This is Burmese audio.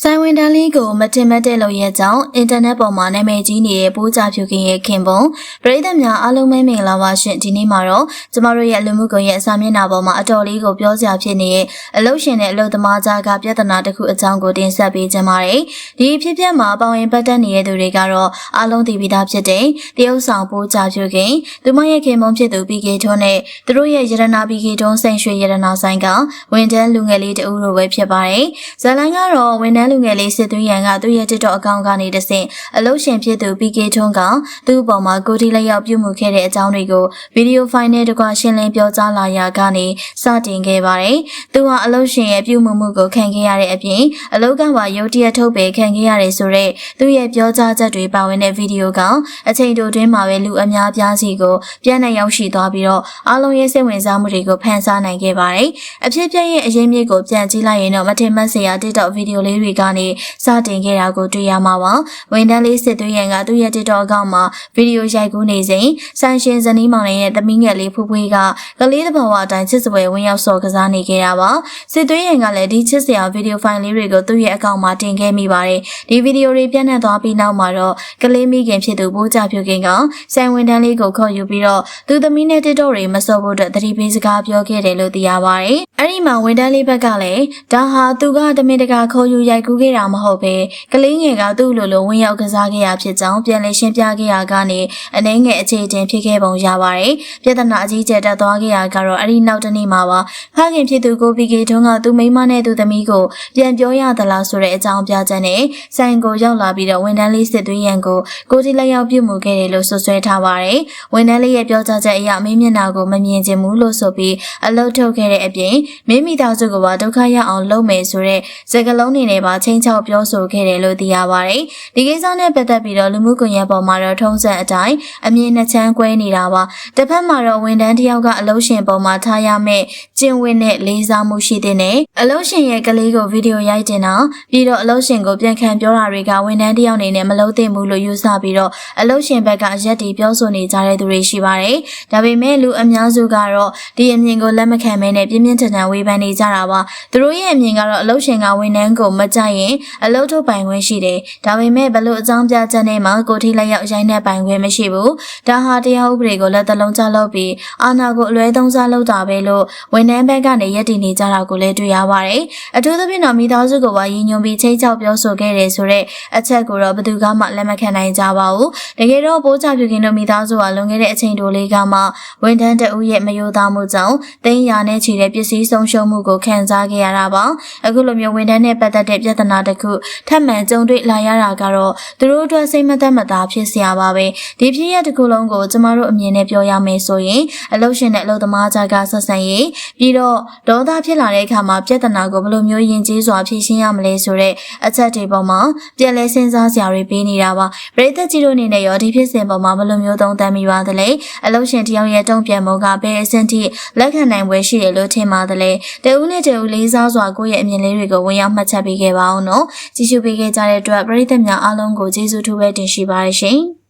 ဆိုင်ဝင်တန်းလေးကိုမတင်မတ်တဲ့လို့ရဲ့ကြောင့်အင်တာနက်ပေါ်မှာနာမည်ကြီးနေတဲ့ပိုးကြဖြူခင်ရဲ့ခင်ပုံပရိသတ်များအားလုံးပဲမင်္ဂလာပါရှင်ဒီနေ့မှာတော့ကျမတို့ရဲ့လူမှုကွန်ရက်စာမျက်နှာပေါ်မှာအတော်လေးကိုပြောစရာဖြစ်နေတဲ့အလုပ်ရှင်နဲ့အလုပ်သမားကြားကပြဿနာတစ်ခုအကြောင်းကိုတင်ဆက်ပေးကြပါမယ်ဒီဖြစ်ပျက်မှာပါဝင်ပတ်သက်နေတဲ့သူတွေကတော့အားလုံးသိပြီးသားဖြစ်တဲ့တရုတ်ဆောင်ပိုးကြဖြူခင်သူမရဲ့ခင်ပုံဖြစ်သူ PK ထွန်းနဲ့သူတို့ရဲ့ရတနာ PK ထွန်းစိန်ရွှေရတနာဆိုင်ကဝန်တန်းလူငယ်လေးတဦးတို့ပဲဖြစ်ပါတယ်ဇလန်ကတော့ဝန်တန်းလူငယ်လေးစစ်သွင်းရန်ကသူ့ရဲ့ TikTok အကောင့်ကနေတဆင့်အလုပ်ရှင်ဖြစ်သူ PK ထွန်းကသူ့အပေါ်မှာကိုတီလက်ရောက်ပြုမှုခဲ့တဲ့အကြောင်းတွေကိုဗီဒီယိုဖိုင်နဲ့တကွရှင်းလင်းပြောကြားလာရာကနေစတင်ခဲ့ပါတယ်။သူဟာအလုပ်ရှင်ရဲ့ပြုမှုမှုကိုခံခဲ့ရတဲ့အပြင်အလုပ်ကပါရုတ်တရက်ထုတ်ပယ်ခံခဲ့ရတယ်ဆိုတော့သူ့ရဲ့ပြောကြားချက်တွေပါဝင်တဲ့ဗီဒီယိုကအချိန်တိုတွင်းမှာပဲလူအများပြားစီကိုပြန်လည်ရောက်ရှိသွားပြီးတော့အားလုံးရဲ့စိတ်ဝင်စားမှုတွေကိုဖန်ဆားနိုင်ခဲ့ပါတယ်။အဖြစ်ပြက်ရဲ့အရေးမြစ်ကိုပြန်ကြည့်လိုက်ရင်တော့မထင်မှတ်စရာ TikTok ဗီဒီယိုလေးတွေကနေစတင်ခဲ့တာကိုတွေ့ရမှာပါ။ဝန်ထမ်းလေးစစ်သွေးရန်ကသူ့ရဲ့ TikTok အကောင့်မှာဗီဒီယိုရိုက်ကူးနေစဉ်ဆန်ရှင်ဇနီးမောင်နှံရဲ့သမီးငယ်လေးဖူးဖွေးကကလေးတစ်ဘဝအတိုင်းချစ်စပွဲဝင်ရောက်စော်ကစားနေခဲ့တာပါ။စစ်သွေးရန်ကလည်းဒီချစ်စရာဗီဒီယိုဖိုင်လေးတွေကိုသူ့ရဲ့အကောင့်မှာတင်ခဲ့မိပါတယ်။ဒီဗီဒီယိုတွေပြန့်နှံ့သွားပြီးနောက်မှာတော့ကလေးမိခင်ဖြစ်သူပိုးကြဖြူခင်ကဆိုင်ဝန်ထမ်းလေးကိုခေါ်ယူပြီးတော့သူသမီးနဲ့ TikTok တွေမစော်ဖို့အတွက်သတိပေးစကားပြောခဲ့တယ်လို့သိရပါတယ်။ အဲ့ဒီမှာဝန်ထမ်းလေးဘက်ကလည်းဒါဟာသူကတမင်တကာခေါ်ယူရိုက်ကူးခဲ့တာမဟုတ်ပဲကလေးငယ်ကသူ့လိုလိုဝင်ရောက်ကစားခဲ့ရဖြစ်ကြောင်းပြန်လည်ရှင်းပြခဲ့ရကနေအနှဲငယ်အခြေတင်ဖြစ်ခဲ့ပုံရပါတယ်။ပြဿနာအကြီးကျယ်တက်သွားခဲ့ရကတော့အဲ့ဒီနောက်တစ်နေ့မှာပါဖခင်ဖြစ်သူကိုပီကေထွန်းကသူ့မိန်းမနဲ့သူ့သမီးကိုပြန်ပြောရသလားဆိုတဲ့အကြောင်းပြချက်နဲ့ဆိုင်ကိုရောက်လာပြီးတော့ဝန်ထမ်းလေးစစ်သွေးရန်ကိုကိုတီလက်ရောက်ပြုတ်မှုခဲ့တယ်လို့ဆွဆွဲထားပါတယ်။ဝန်ထမ်းလေးရဲ့ပြောကြားချက်အရမင်းမျက်နှာကိုမမြင်ချင်ဘူးလို့ဆိုပြီးအလုတ်ထုတ်ခဲ့တဲ့အပြင်မိမိသားစုကပါဒုက္ခရောက်အောင်လုပ်မယ်ဆိုတဲ့စကားလုံးတွေနဲ့ပါချင်းချောက်ပြောဆိုခဲ့တယ်လို့သိရပါတယ်။ဒီကိစ္စနဲ့ပတ်သက်ပြီးတော့လူမှုကွန်ရက်ပေါ်မှာတော့ထုံးစံအတိုင်းအမြင်နှချမ်းကွဲနေတာပါ။တစ်ဖက်မှာတော့ဝန်ထမ်းတစ်ယောက်ကအလုပ်ရှင်ပေါ်မှာထားရမယ့်ကျင့်ဝတ်နဲ့လေးစားမှုရှိတဲ့နဲ့အလုပ်ရှင်ရဲ့ကလေးကိုဗီဒီယိုရိုက်တင်တာပြီးတော့အလုပ်ရှင်ကိုပြန်ခံပြောတာတွေကဝန်ထမ်းတစ်ယောက်အနေနဲ့မလုပ်သင့်ဘူးလို့ယူဆပြီးတော့အလုပ်ရှင်ဘက်ကရက်တီပြောဆိုနေကြတဲ့သူတွေရှိပါတယ်။ဒါပေမဲ့လူအများစုကတော့ဒီအမြင်ကိုလက်မခံမဲနဲ့ပြင်းပြင်းထန်ထန်ဝေဖန်နေကြတာပါ။သူတို့ရဲ့အမြင်ကတော့အလုပ်ရှင်ကဝန်ထမ်းကိုမကြိုက်ရင်အလုပ်ထုတ်ပိုင်ခွင့်ရှိတယ်။ဒါပေမဲ့ဘလို့အကြောင်းပြချက်နဲ့မှကိုထိလက်ရောက်ရိုင်းတဲ့ပိုင်ခွင့်မရှိဘူး။ဒါဟာတရားဥပဒေကိုလက်သလုံးချလုပ်ပြီးအာဏာကိုအလွဲသုံးစားလုပ်တာပဲလို့ဝန်ထမ်းဘက်ကနေရည်တည်နေကြတာကိုလည်းတွေ့ရပါတယ်။အထူးသဖြင့်တော့မိသားစုကိုပါရည်ညွှန်ပြီးချိန်ချောက်ပြောဆိုခဲ့တယ်ဆိုတော့အချက်ကိုတော့ဘယ်သူမှလက်မခံနိုင်ကြပါဘူး။တကယ်တော့ပိုးချပြခင်တို့မိသားစုကလွန်ခဲ့တဲ့အချိန်တိုလေးကမှဝန်ထမ်းတဦးရဲ့မယိုသားမှုကြောင့်တင်းရာနဲ့ချီတဲ့ပစ္စည်းဆုံးရှုံးမှုကိုခံစားခဲ့ရတာပါ။အခုလိုမျိုးဝန်ထမ်းနဲ့ပတ်သက်တဲ့ပြဿနာတစ်ခုထပ်မံကြုံတွေ့လာရတာကတော့သူတို့အတွက်စိတ်မသက်မသာဖြစ်စရာပါပဲ။ဒီဖြစ်ရပ်တစ်ခုလုံးကိုကျမတို့အမြင်နဲ့ပြောရမယ်ဆိုရင်အလုပ်ရှင်နဲ့အလုပ်သမားကြားကဆက်ဆံရေးပြီးတော့ဒေါသဖြစ်လာတဲ့အခါမှာပြဿနာကိုဘယ်လိုမျိုးယဉ်ကျေးစွာဖြေရှင်းရမလဲဆိုတဲ့အချက်တွေပေါ်မှာပြန်လဲစဉ်းစားစရာတွေပေးနေတာပါပရိသတ်ကြီးတို့အနေနဲ့ရောဒီဖြစ်စဉ်ပေါ်မှာဘယ်လိုမျိုးသုံးသပ်မိပါသလဲအလုပ်ရှင်တယောက်ရဲ့တုံ့ပြန်မှုကဘယ်အဆင့်ထိလက်ခံနိုင်ပွဲရှိတယ်လို့ထင်ပါသလဲတဦးနဲ့တဦးလေးစားစွာကိုယ့်ရဲ့အမြင်လေးတွေကိုဝင်ရောက်မှတ်ချက်ပေးခဲ့ပါအောင်နော်ကြည့်ရှုပေးခဲ့ကြတဲ့အတွက်ပရိသတ်များအားလုံးကိုကျေးဇူးထူးပဲတင်ရှိပါရရှင်